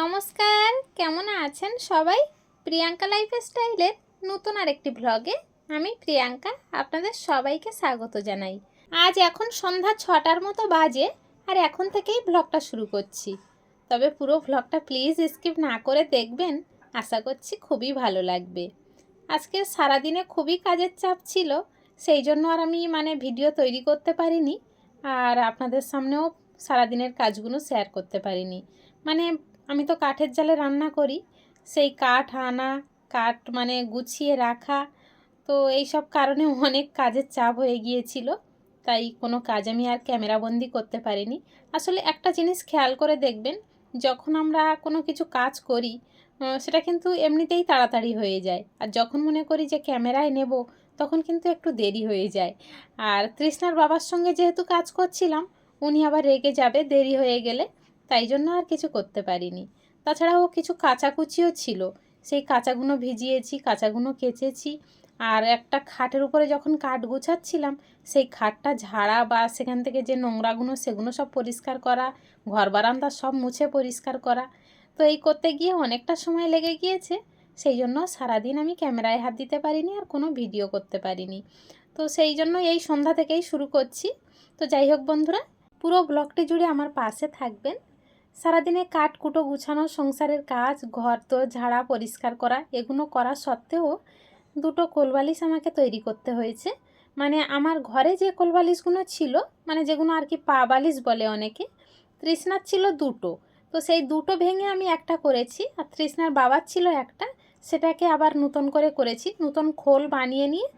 নমস্কার, কেমন আছেন সবাই? প্রিয়াঙ্কা লাইফ স্টাইলের নতুন আরেকটি ব্লগে আমি প্রিয়াঙ্কা আপনাদের সবাইকে স্বাগত জানাই। আজ এখন সন্ধ্যা ছটার মতো বাজে আর এখন থেকেই ব্লগটা শুরু করছি। তবে পুরো ব্লগটা প্লিজ স্কিপ না করে দেখবেন, আশা করছি খুবই ভালো লাগবে। আজকে সারাদিনে খুবই কাজের চাপ ছিল, সেই জন্য আর আমি মানে ভিডিও তৈরি করতে পারিনি আর আপনাদের সামনেও সারাদিনের কাজগুলো শেয়ার করতে পারিনি। মানে আমি তো কাঠের জালে রান্না করি। সেই কাঠ আনা, কাঠ মানে গুছিয়ে রাখা, তো এই সব কারণে অনেক কাজের চাপ হয়ে গিয়েছিল। তাই কোনো কাজ আমি আর ক্যামেরাবন্দি করতে পারিনি। আসলে একটা জিনিস খেয়াল করে দেখবেন, যখন আমরা কোনো কিছু কাজ করি সেটা কিন্তু এমনিতেই তাড়াতাড়ি হয়ে যায়। আর যখন মনে করি যে ক্যামেরায় নেব, তখন কিন্তু একটু দেরি হয়ে যায়। আর তৃষ্ণার বাবার সঙ্গে যেহেতু কাজ করছিলাম, উনি আবার রেগে যাবে দেরি হয়ে গেলে। তাই জন্য আর কিছু করতে পারিনি। তাছাড়াও কিছু কাচাকুচিও ছিল। সেই কাঁচাগুলো ভিজিয়েছি কাঁচাগুলো কেচেছি আর একটা খাটের উপরে যখন কাঠ গুছাচ্ছিলাম, সেই খাটটা ঝাড়া বা সেখান থেকে যে নোংরাগুলো সেগুলো সব পরিষ্কার করা, ঘর বারান্দা সব মুছে পরিষ্কার করা। তো এই করতে গিয়ে অনেকটা সময় লেগে গিয়েছে, সেই জন্য সারাদিন আমি ক্যামেরায় হাত দিতে পারিনি আর কোনো ভিডিও করতে পারিনি। তো সেই জন্য এই সন্ধ্যা থেকেই শুরু করছি। তো যাই হোক বন্ধুরা, পুরো ব্লগটি জুড়ে আমার পাশে থাকবেন। সারাদিনে কাঠ কুটো গুছানো, সংসারের কাজ, ঘর তো ঝাড়া, পরিষ্কার করা, এগুলো করা সত্ত্বেও দুটো কোলবালিশ আমাকে তৈরি করতে হয়েছে। মানে আমার ঘরে যে কোলবালিশগুলো ছিল মানে যেগুলো আর কি পা বালিশ বলে অনেকে, তৃষ্ণার ছিল দুটো। তো সেই দুটো ভেঙে আমি একটা করেছি, আর তৃষ্ণার বাবার ছিল একটা, সেটাকে আবার নতুন করে করেছি, নতুন খোল বানিয়ে নিয়ে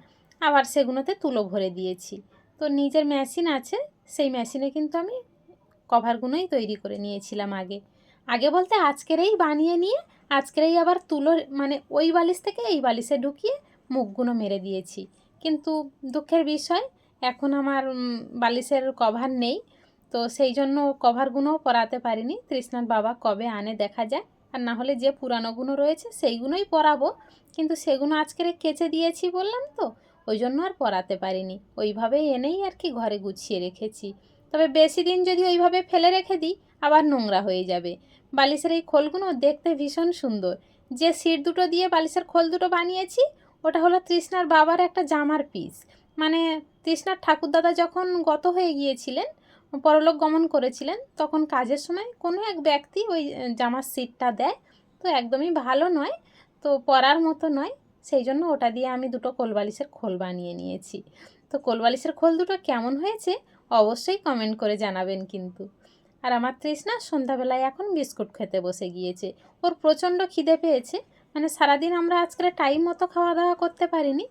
আবার সেগুলোতে তুলো ভরে দিয়েছি। তো নিজের মেশিন আছে, সেই মেশিনে কিন্তু আমি কভারগুলোই তৈরি করে নিয়েছিলাম আগে। আগে বলতে আজকেরই বানিয়ে নিয়ে আজকেরই আবার তুলো মানে ওই বালিশ থেকে এই বালিশে ঢুকিয়ে মুখগুলো মেরে দিয়েছি। কিন্তু দুঃখের বিষয়, এখন আমার বালিশের কভার নেই। তো সেই জন্য কভারগুলোও পরাতে পারিনি। তৃষ্ণার বাবা কবে আনে দেখা যায় আর না হলে যে পুরানোগুলো রয়েছে সেইগুলোই পরাবো। কিন্তু সেগুলো আজকের কেচে দিয়েছি বললাম তো, ওই জন্য আর পরাতে পারিনি। ওইভাবেই এনেই আর কি ঘরে গুছিয়ে রেখেছি। তবে বেশি দিন যদি ওইভাবে ফেলে রেখে দিই, আবার নোংরা হয়ে যাবে। বালিশের এই খোলগুলো দেখতে ভীষণ সুন্দর। যে সিট দুটো দিয়ে বালিশের খোল দুটো বানিয়েছি, ওটা হলো তৃষ্ণার বাবার একটা জামার পিস। মানে তৃষ্ণার ঠাকুরদাদা যখন গত হয়ে গিয়েছিলেন, পরলোক গমন করেছিলেন, তখন কাজের সময় কোনো এক ব্যক্তি ওই জামার সিটটা দেয়। তো একদমই ভালো নয়, তো পরার মতো নয়। সেই জন্য ওটা দিয়ে আমি দুটো কোলবালিশের খোল বানিয়ে নিয়েছি। তো কোলবালিশের খোল দুটো কেমন হয়েছে অবশ্যই কমেন্ট করে জানাবেন কিন্তু। আর আমার তৃষ্ণা সন্ধ্যাবেলায় এখন বিস্কুট খেতে বসে গিয়েছে। ওর প্রচণ্ড খিদে পেয়েছে মানে সারাদিন আমরা আজকে টাইম মতো খাওয়া দাওয়া করতে পারিনি।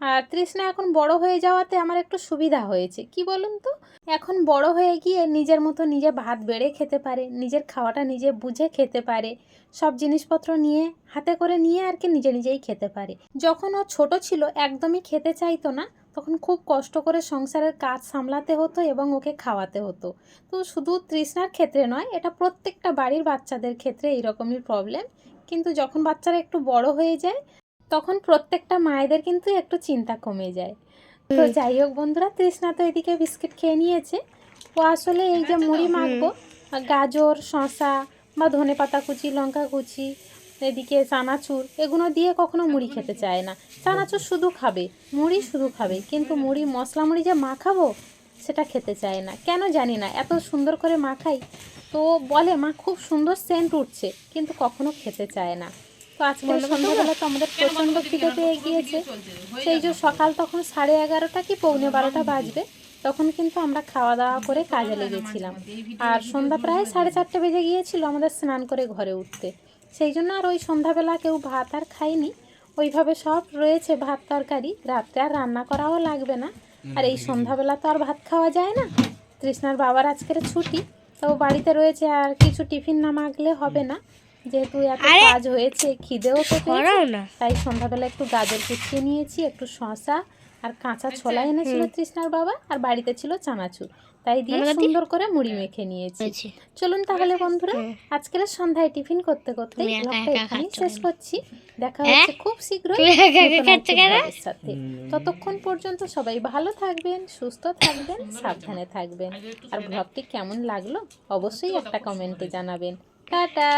আর তৃষ্ণা এখন বড় হয়ে যাওয়াতে আমার একটু সুবিধা হয়েছে। কি বলুন তো? এখন বড় হয়ে গিয়ে নিজের মতো নিজে ভাত বেড়ে খেতে পারে, নিজের খাওয়াটা নিজে বুঝে খেতে পারে, সব জিনিসপত্র নিয়ে, হাতে করে নিয়ে আর কি নিজে নিজেই খেতে পারে। যখন ও ছোট ছিল, একদমই খেতে চাইতো না। তখন খুব কষ্ট করে সংসারের কাজ সামলাতে হতো এবং ওকে খাওয়াতে হতো। তো শুধু তৃষ্ণার ক্ষেত্রে নয় এটা প্রত্যেকটা বাড়ির বাচ্চাদের ক্ষেত্রে এইরকমই প্রবলেম কিন্তু যখন বাচ্চারা একটু বড় হয়ে যায় তখন প্রত্যেকটা মায়েদের কিন্তু একটু চিন্তা কমে যায়। তো যাই হোক বন্ধুরা তৃষ্ণা তো এদিকে বিস্কিট খেয়ে নিয়েছে। ও আসলে এই যে মুড়ি মাখবো গাজর শসা বা ধনে পাতা কুচি লঙ্কা কুচি এদিকে চানাচুর এগুলো দিয়ে কখনো মুড়ি খেতে চায় না। চানাচুর শুধু খাবে মুড়ি শুধু খাবে কিন্তু মুড়ি মশলা মুড়ি যে মাখাবো সেটা খেতে চায় না। কেন জানি না এত সুন্দর করে মাখাই তো বলে মা খুব সুন্দর সেন্ট উঠছে কিন্তু কখনো খেতে চায় না। তো আজকে সন্ধ্যাবেলা তো আমাদের প্রচণ্ড খিদে পেয়ে গিয়েছে। সেই যে সকাল তখন সাড়ে এগারোটা কি পৌনে বারোটা বাজবে তখন কিন্তু আমরা খাওয়া দাওয়া করে কাজে লেগেছিলাম। আর সন্ধ্যা প্রায় সাড়ে চারটে বেজে গিয়েছিল আমাদের স্নান করে ঘরে উঠতে। সেই জন্য আর ওই সন্ধ্যাবেলা কেউ ভাত আর খায়নি। ওইভাবে সব রয়েছে ভাত তরকারি। রাত্রে আর রান্না করাও লাগবে না। আর এই সন্ধ্যাবেলা তো আর ভাত খাওয়া যায় না। তৃষ্ণার বাবার আজকের ছুটি তো বাড়িতে রয়েছে আর কিছু টিফিন না মাগলে হবে না। যেহেতু এত কাজ হয়েছে খিদেও তো না। তাই সন্ধ্যাবেলা একটু গাজর কুচিয়ে নিয়েছি একটু শসা আর কাঁচা ছোলা এনেছিল তৃষ্ণার বাবা আর বাড়িতে ছিল চানাচুর। তাই দিয়ে সুন্দর করে মুড়ি মেখে নিয়েছি। চলুন তাহলে বন্ধুরা আজকের সন্ধ্যায় টিফিন করতে করতে তুমি ব্লগটা এখানেই শেষ করছি। দেখা হ্যাঁ? হচ্ছে খুব শীঘ্রই সাথে। ততক্ষণ পর্যন্ত সবাই ভালো থাকবেন সুস্থ থাকবেন সাবধানে থাকবেন। আর ব্লগটি কেমন লাগল অবশ্যই একটা কমেন্টে জানাবেন। টাটা!